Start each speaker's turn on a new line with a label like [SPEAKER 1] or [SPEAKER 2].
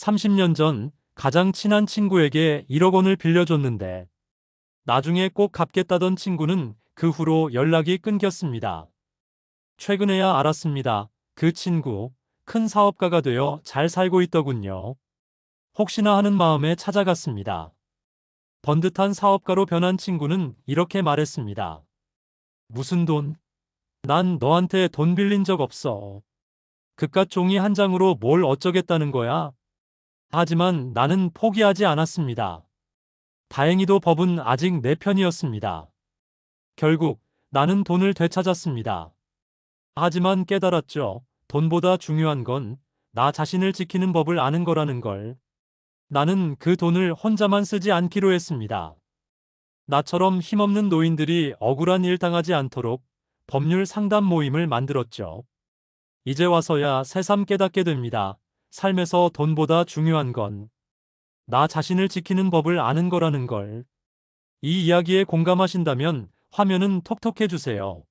[SPEAKER 1] 30년 전 가장 친한 친구에게 1억 원을 빌려줬는데 나중에 꼭 갚겠다던 친구는 그 후로 연락이 끊겼습니다. 최근에야 알았습니다. 그 친구 큰 사업가가 되어 잘 살고 있더군요. 혹시나 하는 마음에 찾아갔습니다. 번듯한 사업가로 변한 친구는 이렇게 말했습니다. 무슨 돈? 난 너한테 돈 빌린 적 없어. 그깟 종이 한 장으로 뭘 어쩌겠다는 거야? 하지만 나는 포기하지 않았습니다. 다행히도 법은 아직 내 편이었습니다. 결국 나는 돈을 되찾았습니다. 하지만 깨달았죠. 돈보다 중요한 건 나 자신을 지키는 법을 아는 거라는 걸. 나는 그 돈을 혼자만 쓰지 않기로 했습니다. 나처럼 힘없는 노인들이 억울한 일 당하지 않도록 법률 상담 모임을 만들었죠. 이제 와서야 새삼 깨닫게 됩니다. 삶에서 돈보다 중요한 건 나 자신을 지키는 법을 아는 거라는 걸. 이 이야기에 공감하신다면 화면은 톡톡해 주세요.